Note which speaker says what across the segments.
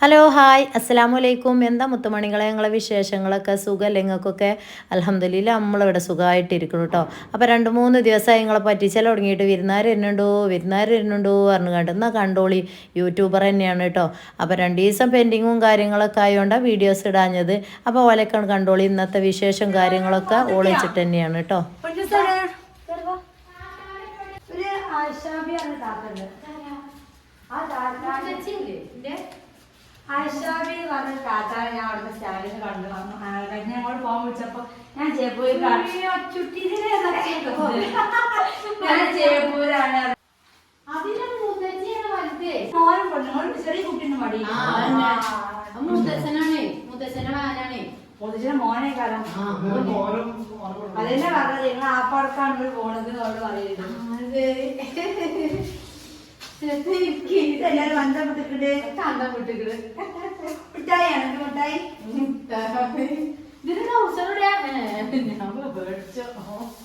Speaker 1: Hello hi അസ്സാം വലൈക്കും എന്താ മുത്തുമണികളെ? ഞങ്ങളെ വിശേഷങ്ങളൊക്കെ? സുഖമല്ലേ നിങ്ങൾക്കൊക്കെ അലഹമ്മദില്ല നമ്മളിവിടെ സുഖമായിട്ടിരിക്കണം കേട്ടോ അപ്പോൾ രണ്ട് മൂന്ന് ദിവസമായി നിങ്ങളെ പറ്റിച്ചാൽ തുടങ്ങിയിട്ട് വിരുന്നാർ വരുന്നുണ്ടോ? വിരുന്നാർ വരുന്നുണ്ടോ? പറഞ്ഞു കണ്ട് എന്നാൽ കണ്ടോളി. യൂട്യൂബർ തന്നെയാണ് കേട്ടോ അപ്പോൾ രണ്ട് ദിവസം പെൻഡിങ്ങും കാര്യങ്ങളൊക്കെ ആയതുകൊണ്ടാണ് വീഡിയോസ് ഇടാഞ്ഞത്. അപ്പോൾ ഓലൊക്കെ കണ്ടോളി. ഇന്നത്തെ വിശേഷം കാര്യങ്ങളൊക്കെ ഓളിച്ചിട്ട് തന്നെയാണ് കേട്ടോ
Speaker 2: ഒരു ആശാബി ആണ് താത്തണ്ട് ആ താത്ത ആശാബി എന്ന് പറഞ്ഞ താത്ത ഞാൻ അവിടുത്തെ സ്റ്റാലിന് കണ്ടു. വന്നു കഴിഞ്ഞ ഞങ്ങളോട് പോകാൻ വിളിച്ചപ്പോ ഞാൻ ചേപ്പൂര് ഞാൻ ചേപ്പൂരാണ് മോനും പെണ്ണുങ്ങളും ചെറിയ കുട്ടീന് മടി
Speaker 3: മുത്തച്ഛനാണ് മുത്തച്ഛന്റെ മകനാണ്
Speaker 2: മുതിച്ചിന് മോനെ. കാരണം അതെന്നെ പറഞ്ഞത് നിങ്ങൾ ആപ്പാടക്കാണ് പോണത് അവൾ പറയുന്നത് ഇതെല്ലാരും
Speaker 3: വിട്ടിക്കണ്
Speaker 2: മിഠായി എനിക്ക് മിഠായി.
Speaker 3: ഇതിന് അവസരം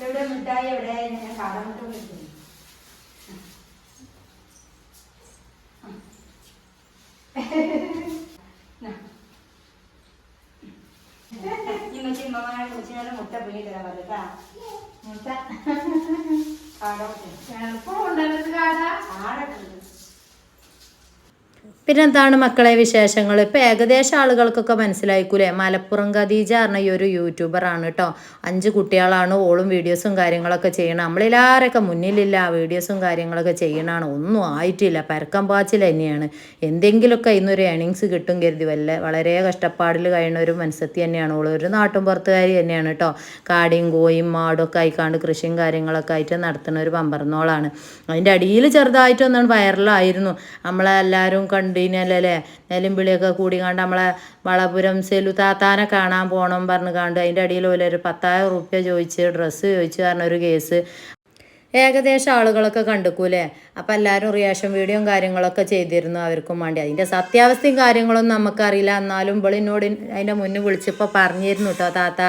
Speaker 2: എവിടെ മിഠായി എവിടെ? ഞാൻ കാടമിട്ട് വിളിക്കുന്നു മുട്ട പിങ്ങി തരാൻ പറഞ്ഞാ മുട്ട കാടമുട്ട
Speaker 3: എളുപ്പം കൊണ്ടുവന്നത് കാടാ
Speaker 2: ആടട്ടുണ്ട്
Speaker 1: പിന്നെ എന്താണ് മക്കളെ വിശേഷങ്ങൾ? ഇപ്പം ഏകദേശം ആളുകൾക്കൊക്കെ മനസ്സിലായിക്കൂലേ? മലപ്പുറം ഖദീജ പറഞ്ഞ ഈ ഒരു യൂട്യൂബറാണ് കേട്ടോ അഞ്ച് കുട്ടികളാണ് ഓളും വീഡിയോസും കാര്യങ്ങളൊക്കെ ചെയ്യണം. നമ്മളെല്ലാവരൊക്കെ മുന്നിലില്ല വീഡിയോസും കാര്യങ്ങളൊക്കെ ചെയ്യണമാണ് ഒന്നും ആയിട്ടില്ല പരക്കം പാച്ചിൽ തന്നെയാണ്. എന്തെങ്കിലുമൊക്കെ ഇന്നൊരു ഏണിങ്സ് കിട്ടും കരുതി. വല്ല വളരെ കഷ്ടപ്പാടിൽ കഴിയുന്ന ഒരു മനസ്സത്തി തന്നെയാണ്. ഓൾ ഒരു നാട്ടും പുറത്തുകാരി തന്നെയാണ് കേട്ടോ കാടിയും കോയും മാടൊക്കെ ആയിക്കാണ്ട് കൃഷിയും കാര്യങ്ങളൊക്കെ ആയിട്ട് നടത്തുന്ന ഒരു പമ്പറന്നോളാണ് അതിന്റെ അടിയിൽ ചെറുതായിട്ടൊന്നാണ് വൈറലായിരുന്നു. നമ്മളെല്ലാവരും കണ്ടിനല്ലേ നെലുമ്പിളിയൊക്കെ കൂടി കണ്ട് നമ്മളെ വളപുരം സെലു താത്താനെ കാണാൻ പോകണം പറഞ്ഞു കണ്ട് അതിന്റെ അടിയിൽ ഒരു പത്തായിരം റുപ്യ ചോദിച്ച് ഡ്രസ്സ് ചോദിച്ച് പറഞ്ഞൊരു കേസ്. ഏകദേശം ആളുകളൊക്കെ കണ്ടുക്കൂലേ അപ്പം എല്ലാവരും റിയാക്ഷൻ വീഡിയോയും കാര്യങ്ങളൊക്കെ ചെയ്തിരുന്നു അവർക്കും വേണ്ടി. അതിന്റെ സത്യാവസ്ഥയും കാര്യങ്ങളൊന്നും നമുക്കറിയില്ല. എന്നാലും ഇവളിനോട് അതിന്റെ മുന്നിൽ വിളിച്ചപ്പോൾ പറഞ്ഞിരുന്നു കേട്ടോ താത്ത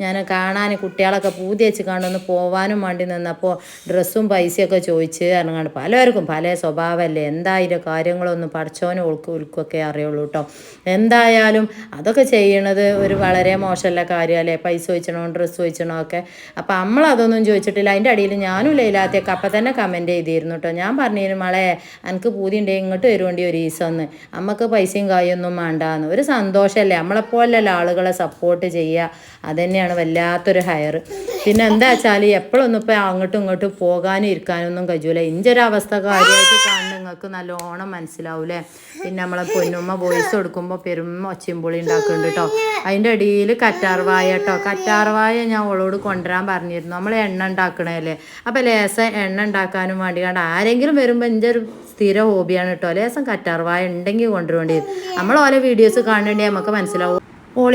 Speaker 1: ഞാൻ കാണാൻ കുട്ടികളൊക്കെ പൂതി വെച്ച് കണ്ടൊന്ന് പോവാനും വേണ്ടി നിന്നപ്പോൾ ഡ്രസ്സും പൈസയൊക്കെ ചോദിച്ച് ഇറങ്ങാണ്ട് പലർക്കും പല സ്വഭാവമല്ലേ? എന്താ അതിന്റെ കാര്യങ്ങളൊന്നും പഠിച്ചോനും ഉൾക്കും ഉൾക്കൊക്കെ അറിയുള്ളൂ കേട്ടോ എന്തായാലും അതൊക്കെ ചെയ്യണത് ഒരു വളരെ മോശമല്ല കാര്യമല്ലേ? പൈസ ചോദിച്ചണോ ഡ്രസ്സ് ചോദിച്ചണോ ഒക്കെ. അപ്പം നമ്മളതൊന്നും ചോദിച്ചിട്ടില്ല. അതിന്റെ അടിയിൽ ഞാനും ലൈലാത്തേക്ക് അപ്പം തന്നെ കമന്റ് ചെയ്തിരുന്നു കേട്ടോ ഞാൻ പറഞ്ഞിരുന്നു മളെ എനിക്ക് പൂതി ഉണ്ടെങ്കിൽ ഇങ്ങോട്ട് വരുവേണ്ടി ഒരു ദിവസം ഒന്ന് അമ്മയ്ക്ക് പൈസയും കായൊന്നും വേണ്ടാന്ന്. ഒരു സന്തോഷമല്ലേ നമ്മളെപ്പോലല്ല ആളുകളെ സപ്പോർട്ട് ചെയ്യുക അതുതന്നെയാണ് വല്ലാത്തൊരു ഹയർ പിന്നെ എന്താ വെച്ചാൽ എപ്പോഴൊന്നും ഇപ്പോൾ അങ്ങോട്ടും ഇങ്ങോട്ടും പോകാനും ഇരിക്കാനൊന്നും കഴിയൂല. ഇഞ്ചൊരവസ്ഥ കാര്യമായിട്ട് കാണുന്ന നിങ്ങൾക്ക് നല്ലോണം മനസ്സിലാവൂലേ പിന്നെ നമ്മളെ പൊന്നുമ്മ വോയിസ് കൊടുക്കുമ്പോൾ പെരും ഒച്ചയും ഉണ്ടാക്കുന്നുണ്ട് കേട്ടോ അതിന്റെ ഇടയിൽ കറ്റാർവായ കേട്ടോ കറ്റാർവായ ഞാൻ ഓളോട് കൊണ്ടുവരാൻ പറഞ്ഞിരുന്നു. നമ്മൾ എണ്ണ ഉണ്ടാക്കണല്ലേ അപ്പോൾ ലേസം എണ്ണ ഉണ്ടാക്കാനും വേണ്ടി കണ്ട് ആരെങ്കിലും വരുമ്പോൾ എന്റെ ഒരു സ്ഥിര ഹോബിയാണ് കേട്ടോ ലേസം കറ്റാർവായ ഉണ്ടെങ്കിൽ കൊണ്ടുവരേണ്ടി വരും. നമ്മൾ ഓരോ വീഡിയോസ് കാണേണ്ടി നമുക്ക് മനസ്സിലാവും.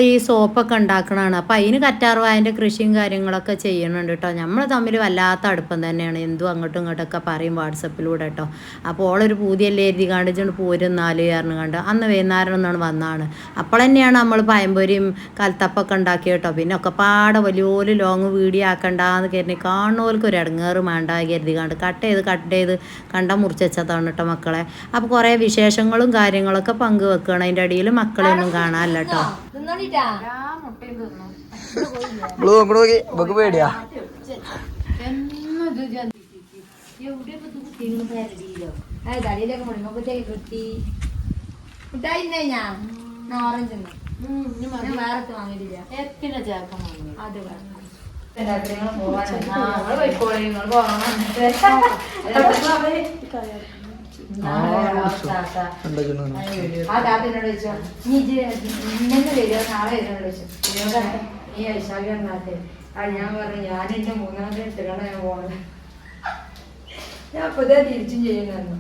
Speaker 1: ഈ സോപ്പൊക്കെ ഉണ്ടാക്കണതാണ്. അപ്പം അതിന് കറ്റാർവായന്റെ കൃഷിയും കാര്യങ്ങളൊക്കെ ചെയ്യണുണ്ട് കേട്ടോ. നമ്മൾ തമ്മിൽ വല്ലാത്ത അടുപ്പം തന്നെയാണ്. എന്തും അങ്ങോട്ടും ഇങ്ങോട്ടൊക്കെ പറയും വാട്സപ്പിലൂടെ കേട്ടോ. അപ്പോൾ ഓളൊരു പൂതിയല്ലേ എഴുതി കാണിച്ചുകൊണ്ട് പോരുന്നാൽ കാരണം കണ്ട് അന്ന് വൈകുന്നേരം ഒന്നാണ് വന്നാണ് അപ്പോൾ തന്നെയാണ് നമ്മൾ പയമ്പൊരിയും കൽത്തപ്പൊക്കെ ഉണ്ടാക്കിയ കേട്ടോ. പിന്നെ ഒക്കെ പാടെ വലിയൊരു ലോങ് വീഡിയോ ആക്കണ്ടെന്ന് കരുതി കാണുന്നവർക്ക് ഒരു ഇടങ്ങേറ് വേണ്ട കരുതി കണ്ട് കട്ട് ചെയ്ത് കട്ട് ചെയ്ത് കണ്ട മുറിച്ചതാണ് കേട്ടോ മക്കളെ. അപ്പോൾ കുറേ വിശേഷങ്ങളും കാര്യങ്ങളൊക്കെ പങ്കുവെക്കണം അതിന്റെ അടിയിൽ മക്കളെ ഒന്നും കാണാനല്ല കേട്ടോ.
Speaker 4: ബ്ലൂ അങ്ങോട്ട് നോക്കി. ഇവക്ക് പേടിയാ.
Speaker 2: ഓറഞ്ച് ആ താത്തിനോട് ചോദിച്ചോ നീ ഇന്നെന്ന് വരുമോ നാളെ വരുന്നോട് ചോദിച്ചു. നീ ആ ഞാൻ പറഞ്ഞു ഞാൻ എന്റെ മൂന്നാമത്തെ എടുത്തിട്ടാണ് ഞാൻ പോണത്. ഞാൻ പുതിയ തിരിച്ചും ചെയ്യുന്നു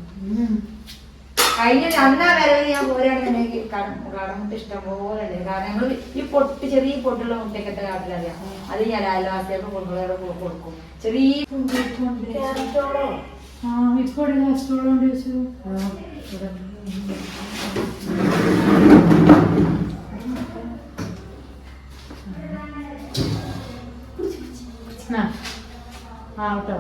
Speaker 2: കഴിഞ്ഞ അന്നാ വരവ് ഞാൻ പോരാണെന്നുണ്ടെങ്കിൽ കടമുട്ട ഇഷ്ടം പോലെ കാരണം ഞങ്ങൾ ഈ പൊട്ട് ചെറിയ പൊട്ടുള്ള മുട്ടയൊക്കെ കാട്ടിലറിയാം അത് ഞാൻ അയൽവാസിയൊക്കെ കൊണ്ടുപോയി കൊടുക്കും. ചെറിയ ക്യാരറ്റോളോ
Speaker 3: ആ ഇപ്പൊ കഷ്ടമുള്ളതുകൊണ്ട് ചോദിച്ചു ആ കേട്ടോ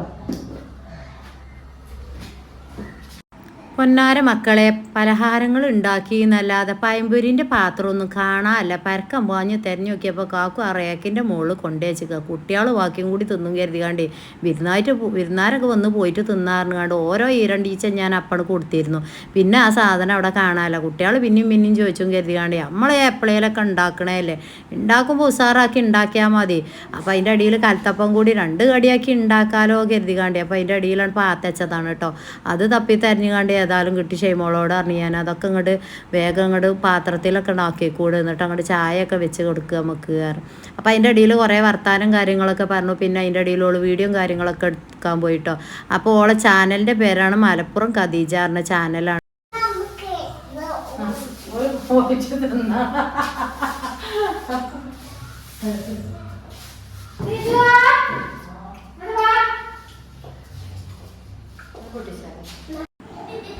Speaker 1: പൊന്നാര മക്കളെ പലഹാരങ്ങൾ ഉണ്ടാക്കി എന്നല്ലാതെ പയമ്പൂരിന്റെ പാത്രമൊന്നും കാണാനല്ല പരക്കം പാഞ്ഞ് തിരഞ്ഞു നോക്കിയപ്പോൾ കാക്കു ആ റേക്കിന്റെ മുകളിൽ കൊണ്ടുവച്ചിക്കുക കുട്ടികൾ വാക്കിയും കൂടി തിന്നും കരുതികാണ്ട് വിരുന്നായിട്ട് വിരുന്നാരൊക്കെ വന്ന് പോയിട്ട് തിന്നാറുണ്ട് ഓരോ ഈരണ്ടീച്ച ഞാൻ അപ്പണ് കൊടുത്തിരുന്നു. പിന്നെ ആ സാധനം അവിടെ കാണാമല്ല കുട്ടികൾ പിന്നെയും പിന്നെയും ചോദിച്ചും കരുതികാണ്ട് നമ്മളെ എപ്പോഴേലൊക്കെ ഉണ്ടാക്കണേല്ലേ ഉണ്ടാക്കുമ്പോൾ ഉസാറാക്കി ഉണ്ടാക്കിയാൽ മതി. അപ്പോൾ അതിന്റെ അടിയിൽ കലത്തപ്പം കൂടി രണ്ട് കടിയാക്കി ഉണ്ടാക്കാലോ കരുതികാണ്ട് അപ്പോൾ അതിന്റെ അടിയിലാണ് പാത്തച്ചതാണ് കേട്ടോ അത് തപ്പി തെരഞ്ഞുകാണ്ട് ഏതായാലും കിട്ടി ഷെയ്മോളോട് അറിഞ്ഞ് ഞാൻ അതൊക്കെ ഇങ്ങോട്ട് വേഗം ഇങ്ങോട്ട് പാത്രത്തിലൊക്കെ ഉണ്ടാക്കിക്കൂട് എന്നിട്ട് അങ്ങോട്ട് ചായയൊക്കെ വെച്ച് കൊടുക്കുക നമുക്ക് അപ്പോൾ അതിന്റെ ഇടയിൽ കുറേ വർത്താനം കാര്യങ്ങളൊക്കെ പറഞ്ഞു പിന്നെ അതിന്റെ ഇടയിൽ ഓൾ വീഡിയോയും കാര്യങ്ങളൊക്കെ എടുക്കാൻ പോയിട്ടോ അപ്പോൾ ഓളെ ചാനലിന്റെ പേരാണ് മലപ്പുറം ഖദീജ പറഞ്ഞ ചാനലാണ്
Speaker 2: തിന്നാ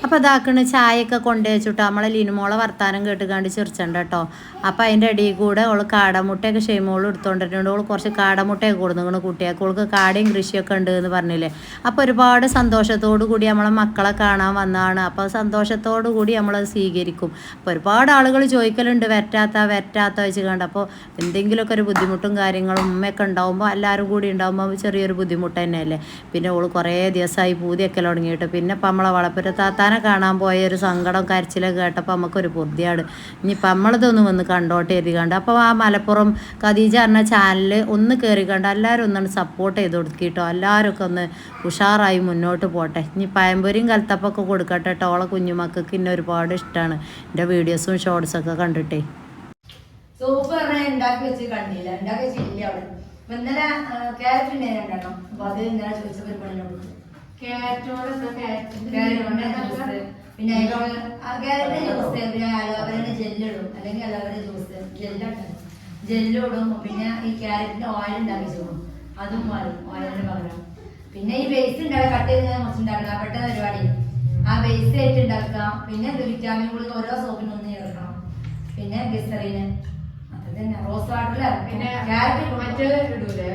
Speaker 1: അപ്പോൾ അതാക്കണ ചായയൊക്കെ കൊണ്ടുവച്ചിട്ട്. നമ്മളെ ലിനുമോളെ വർത്താനം കേട്ടുകാണ്ട് ചിരിച്ചണ്ട കേട്ടോ. അപ്പോൾ അതിന്റെ ഇടയിൽ കൂടെ അവൾ കാടമുട്ടയൊക്കെ ഷെയ്മോൾ എടുത്തുകൊണ്ടിരുന്നുണ്ട് അവൾ കുറച്ച് കാടമുട്ടയൊക്കെ കൊടുക്കുന്നു കുട്ടിയൊക്കെ. ഓൾക്ക് കാടയും കൃഷിയൊക്കെ ഉണ്ട് എന്ന് പറഞ്ഞില്ലേ. അപ്പോൾ ഒരുപാട് സന്തോഷത്തോടു കൂടി നമ്മളെ മക്കളെ കാണാൻ വന്നതാണ്. അപ്പോൾ സന്തോഷത്തോടു കൂടി നമ്മൾ സ്വീകരിക്കും. അപ്പോൾ ഒരുപാട് ആളുകൾ ചോദിക്കലുണ്ട് വരറ്റാത്ത വരറ്റാത്ത വെച്ച് കണ്ട് അപ്പോൾ എന്തെങ്കിലുമൊക്കെ ഒരു ബുദ്ധിമുട്ടും കാര്യങ്ങളും ഉമ്മയൊക്കെ ഉണ്ടാകുമ്പോൾ എല്ലാവരും കൂടി ഉണ്ടാകുമ്പോൾ ചെറിയൊരു ബുദ്ധിമുട്ട് തന്നെയല്ലേ. പിന്നെ അവൾ കുറേ ദിവസമായി പൂതിയൊക്കെ തുടങ്ങിയിട്ട്. പിന്നെ ഇപ്പം നമ്മളെ വളപ്പുര താത്താനെ കാണാൻ പോയ ഒരു സങ്കടം കരച്ചിലൊക്കെ കേട്ടപ്പോൾ നമുക്കൊരു ബുദ്ധിയാണ് ഇനിയിപ്പോൾ നമ്മളിതൊന്ന് വന്ന് കണ്ടോട്ടെ എഴുതി കണ്ട് അപ്പോൾ ആ മലപ്പുറം ഖദീജ പറഞ്ഞ ചാനൽ ഒന്ന് കയറി കണ്ട് എല്ലാവരും ഒന്നാണ് സപ്പോർട്ട് ചെയ്ത് കൊടുക്കിട്ടോ. എല്ലാവരും ഒക്കെ ഒന്ന് ഉഷാറായി മുന്നോട്ട് പോട്ടെ. ഇനി പയമ്പൊരിയും കലത്തപ്പൊക്കെ കൊടുക്കട്ടെ കേട്ടോ ഓളെ കുഞ്ഞുമക്കൾക്ക് ഇന്നെ ഒരുപാട് ഇഷ്ടമാണ് എന്റെ വീഡിയോസും ഷോർട്സൊക്കെ കണ്ടിട്ടേ.
Speaker 2: സൂപ്പ് ഉണ്ടാക്കി വെച്ച് കണ്ടില്ല. ഉണ്ടാക്കി വെച്ചില്ല അവിടെ ഇന്നലെ ക്യാരറ്റ് ഉണ്ട് രണ്ടെണ്ണം അപ്പൊ അത് ഇന്നലെ ചോദിച്ചപ്പോൾ ഒരു പെണ്ണിനോട് പിന്നെ പിന്നെ അലോവേരയുടെ ജെല്ലിടും അല്ലെങ്കിൽ അലോവേര ജ്യൂസ് ജെല്ലാണ് ജെല്ലിടും പിന്നെ ഈ ക്യാരറ്റിന്റെ ഓയിൽ ഉണ്ടാക്കി ചോറും അതും മതി ഓയിലിന് പകരം. പിന്നെ ഈ ബേസ് ഉണ്ടാക്കുക കട്ട് ചെയ്ത് കുറച്ച് ഉണ്ടാക്കണം. പെട്ടെന്ന് പരിപാടി. ആ ബേസ് ആയിട്ട് ഉണ്ടാക്കാം പിന്നെ ഇത് വിറ്റാമിൻ ഗുളിക ഓരോ സോപ്പിനും ഒന്ന് ചേർക്കണം. പിന്നെ ഗിസറിന് അത് തന്നെ. റോസ് വാട്ടറിൽ
Speaker 3: പിന്നെ
Speaker 2: ക്യാരറ്റ്
Speaker 3: മറ്റേ ഇടൂലേ?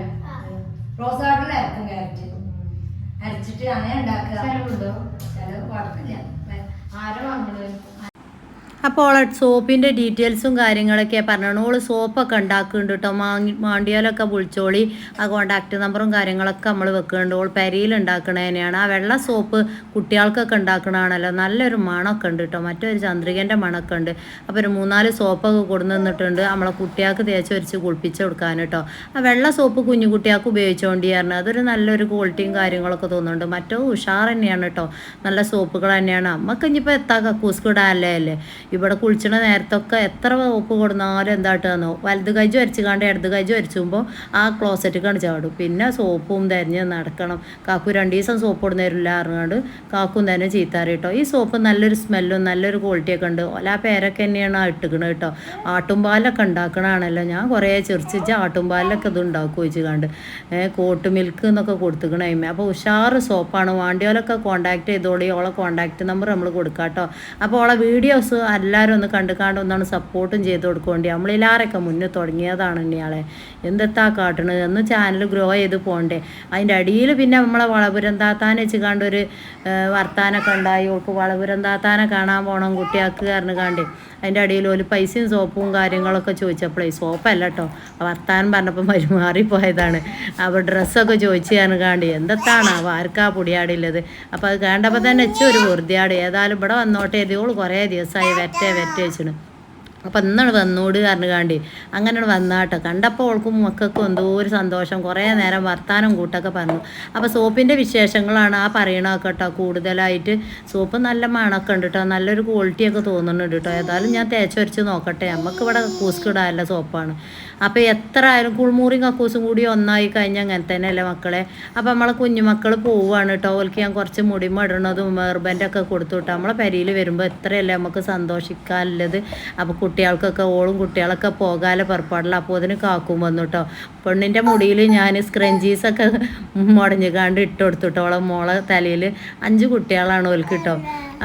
Speaker 2: റോസ് വാട്ടറിൽ ഇറക്കും ക്യാരറ്റ് അരച്ചിട്ട് അങ്ങനെ ഉണ്ടാക്കുക.
Speaker 3: ചെലവുണ്ടോ
Speaker 2: ചിലവ് കുഴപ്പമില്ല.
Speaker 3: ആരും വാങ്ങണത്?
Speaker 1: അപ്പോൾ ഓളെ സോപ്പിന്റെ ഡീറ്റെയിൽസും കാര്യങ്ങളൊക്കെ പറഞ്ഞു ഓൾ സോപ്പൊക്കെ ഉണ്ടാക്കുന്നുണ്ട് കേട്ടോ മാങ്ങി മാണ്ടിയാലൊക്കെ വിളിച്ചോളി ആ കോണ്ടാക്ട് നമ്പറും കാര്യങ്ങളൊക്കെ നമ്മൾ വെക്കുന്നുണ്ട്. ഓൾ പെരയിൽ ഉണ്ടാക്കണേനെയാണ്. ആ വെള്ള സോപ്പ് കുട്ടികൾക്കൊക്കെ ഉണ്ടാക്കണതാണല്ലോ. നല്ലൊരു മണമൊക്കെ ഉണ്ട് കേട്ടോ മറ്റൊരു ചന്ദ്രികന്റെ മണമൊക്കെ ഉണ്ട്. അപ്പോൾ ഒരു മൂന്നാൽ സോപ്പൊക്കെ കൊടുന്നു നിന്നിട്ടുണ്ട്. നമ്മളെ കുട്ടികൾക്ക് തേച്ച് വരച്ച് കുളിപ്പിച്ച് കൊടുക്കാൻ കേട്ടോ ആ വെള്ള സോപ്പ് കുഞ്ഞു കുട്ടികൾക്ക് ഉപയോഗിച്ചുകൊണ്ട് അതൊരു നല്ലൊരു ക്വാളിറ്റിയും കാര്യങ്ങളൊക്കെ തോന്നുന്നുണ്ട്. മറ്റോ ഉഷാർ തന്നെയാണ് കേട്ടോ നല്ല സോപ്പുകൾ തന്നെയാണ്. അമ്മയ്ക്ക് ഇനിയിപ്പോൾ എത്താ? കക്കൂസ് കിടാനല്ലേ? അല്ലേ? ഇവിടെ കുളിച്ചണ നേരത്തൊക്കെ എത്ര സോപ്പ് കൊടുന്നാലും എന്താട്ടാന്നോ വലത് കൈജ് വരച്ചുകാണ്ട് ഇടത് കൈജ് വരച്ചുമ്പോൾ ആ ക്ലോസറ്റ് കണ്ട് ചാടും പിന്നെ സോപ്പും തിരഞ്ഞ് നടക്കണം. കാക്കു രണ്ട് ദിവസം സോപ്പ് കൊടുന്നേരില്ല അറിഞ്ഞാണ്ട് കാക്കും തന്നെ ചീത്താറി കേട്ടോ. ഈ സോപ്പ് നല്ലൊരു സ്മെല്ലും നല്ലൊരു ക്വാളിറ്റിയൊക്കെ ഉണ്ട്. ഓല ആ പേരൊക്കെ തന്നെയാണ് ഇട്ടിക്കണത് കേട്ടോ. ആട്ടുംപാലൊക്കെ ഉണ്ടാക്കണതാണല്ലോ ഞാൻ കുറേ ചെറിച്ചിച്ച് ആട്ടുംപാലൊക്കെ ഇത് ഉണ്ടാക്കും വെച്ച് കണ്ട് കോട്ട് മിൽക്ക് എന്നൊക്കെ കൊടുത്തുക്കണ അയിമ. അപ്പോൾ ഉഷാറ് സോപ്പാണ്. വാണ്ടിയോലൊക്കെ കോണ്ടാക്ട് ചെയ്തോളി. ഓളെ കോണ്ടാക്ട് നമ്പർ നമ്മൾ കൊടുക്കാം കേട്ടോ അപ്പോൾ ഓളെ വീഡിയോസ് എല്ലാവരും ഒന്ന് കണ്ടു കാണ്ട് ഒന്നാണ് സപ്പോർട്ടും ചെയ്ത് കൊടുക്കേണ്ടി നമ്മളെല്ലാവരൊക്കെ മുന്നേ തുടങ്ങിയതാണ് ഇയാളെ എന്തെത്താ കാട്ടണത് എന്ന് ചാനൽ ഗ്രോ ചെയ്ത് പോകണ്ടേ അതിന്റെ അടിയിൽ പിന്നെ നമ്മളെ വളപുരം താത്താനെ വെച്ച് കണ്ടൊരു വർത്താനൊക്കെ ഉണ്ടായി. ഓൾക്ക് വളപുരം താത്താനെ കാണാൻ പോകണം കുട്ടിയാക്ക് കാരണം കാണ്ടേ. അതിന്റെ അടിയിൽ ഒരു പൈസയും സോപ്പും കാര്യങ്ങളൊക്കെ ചോദിച്ചപ്പോഴേ സോപ്പല്ല കേട്ടോ വർത്താനം പറഞ്ഞപ്പോൾ മരുമാറിപ്പോയതാണ് അപ്പോൾ ഡ്രസ്സൊക്കെ ചോദിച്ചു ഞാൻ കാണ്ടി എന്തെത്താണ്? അവ ആർക്കാ പൊടിയാടില്ലത്? അപ്പോൾ അത് കണ്ടപ്പോൾ തന്നെ ഒരു വെറുതെയാട്. ഏതായാലും ഇവിടെ വന്നോട്ടെ ഇതോൾ കുറേ ദിവസമായി വെറ്റേ വെറ്റേ വെച്ചിന് അപ്പം ഇന്നാണ് വന്നോട് കാരണം കാണ്ടി. അങ്ങനെ വന്നാട്ടോ. കണ്ടപ്പോൾ ഓൾക്കും മക്കൾക്കും എന്തോ ഒരു സന്തോഷം. കുറേ നേരം വർത്താനം കൂട്ടൊക്കെ പറഞ്ഞു. അപ്പോൾ സോപ്പിന്റെ വിശേഷങ്ങളാണ് ആ പറയണമൊക്കെ കേട്ടോ കൂടുതലായിട്ട് സോപ്പ് നല്ല മണമൊക്കെ ഉണ്ട് കേട്ടോ നല്ലൊരു ക്വാളിറ്റിയൊക്കെ തോന്നുന്നുണ്ട് കേട്ടോ ഏതായാലും ഞാൻ തേച്ചൊരച്ച് നോക്കട്ടെ. നമുക്ക് ഇവിടെ കൂസ്കിടാനുള്ള സോപ്പാണ്. അപ്പോൾ എത്ര ആയാലും കുൾമൂറിയും കക്കൂസും കൂടി ഒന്നായി കഴിഞ്ഞാൽ അങ്ങനെ തന്നെയല്ലേ മക്കളെ? അപ്പോൾ നമ്മളെ കുഞ്ഞുമക്കൾ പോവുകയാണ് കേട്ടോ ഓൽക്ക് ഞാൻ കുറച്ച് മുടിമടണതും മെർബന്റൊക്കെ കൊടുത്തു വിട്ടോ നമ്മളെ പെരിയിൽ വരുമ്പോൾ എത്രയല്ലേ നമുക്ക് സന്തോഷിക്കാനുള്ളത്? അപ്പോൾ കുട്ടികൾക്കൊക്കെ ഓളും കുട്ടികളൊക്കെ പോകാലെ പുറപ്പാടില്ല അപ്പോൾ അതിന് കാക്കും വന്നു കേട്ടോ പെണ്ണിന്റെ മുടിയിൽ ഞാൻ സ്ക്രഞ്ചീസൊക്കെ മുടഞ്ഞുകാണ്ട് ഇട്ട് കൊടുത്തു കേട്ടോ ഓളെ മോളെ തലയിൽ അഞ്ച് കുട്ടികളാണ് ഓൽക്ക് കേട്ടോ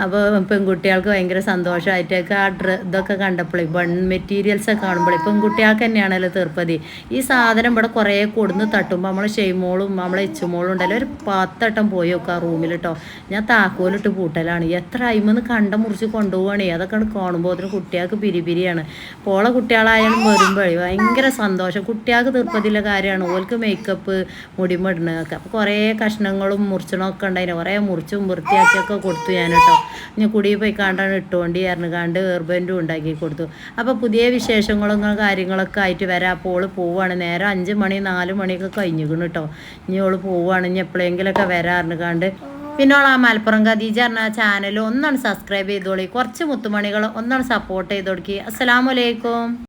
Speaker 1: അപ്പോൾ പെൺകുട്ടികൾക്ക് ഭയങ്കര സന്തോഷമായിട്ടൊക്കെ ആ ഡ്ര ഇതൊക്കെ കണ്ടപ്പോഴേ ബൺ മെറ്റീരിയൽസൊക്കെ കാണുമ്പോഴേ പെൺകുട്ടികൾക്ക് തന്നെയാണല്ലോ തീർപ്പതി. ഈ സാധനം ഇവിടെ കുറേ കൊടുന്ന് തട്ടുമ്പോൾ നമ്മൾ ഷെയ്മോളും നമ്മളെ ഇച്ചുമോളും ഉണ്ടല്ലോ ഒരു പത്തട്ടം പോയി നോക്കുക ആ റൂമിൽ കേട്ടോ ഞാൻ താക്കോലിട്ട് പൂട്ടലാണ്. എത്ര അയിമെന്ന് കണ്ട മുറിച്ച് കൊണ്ടുപോകണേ അതൊക്കെ കാണുമ്പോൾ അതിന് കുട്ടികൾക്ക് പിരിപിരിയാണ്. പോളെ കുട്ടികളായാലും വരുമ്പോഴേ ഭയങ്കര സന്തോഷം. കുട്ടികൾക്ക് തീർപ്പതിയുള്ള കാര്യമാണ്. ഓൾക്ക് മേക്കപ്പ് മുടിമിടണതൊക്കെ. അപ്പോൾ കുറേ കഷ്ണങ്ങളും മുറിച്ചണമൊക്കെ ഉണ്ടായിരുന്നു കുറേ മുറിച്ചും വൃത്തിയാക്കിയൊക്കെ കൊടുത്തു ഞാൻ കേട്ടോ ഇനി കുടിയിൽ പോയി കാണ്ടാണ് ഇട്ടുകൊണ്ട് ചേർന്ന് കണ്ട് ഹെർബന്റും ഉണ്ടാക്കി കൊടുത്തു. അപ്പോൾ പുതിയ വിശേഷങ്ങളും കാര്യങ്ങളൊക്കെ ആയിട്ട് വരാം. അപ്പോൾ ഓൾ പോവുകയാണ് നേരം അഞ്ച് മണി നാല് മണിയൊക്കെ കഴിഞ്ഞിരിക്കണം കേട്ടോ ഇനി ഓൾ പോവുകയാണ് ഇനി എപ്പോഴെങ്കിലൊക്കെ വരാം കണ്ട് പിന്നെ ഓൾ ആ മലപ്പുറം ഖദീജ പറഞ്ഞ ചാനൽ ഒന്നാണ് സബ്സ്ക്രൈബ് ചെയ്തോളി. കുറച്ച് മുത്തുമണികൾ ഒന്നാണ് സപ്പോർട്ട് ചെയ്തോളിക്ക് അസ്സലാമലൈക്കും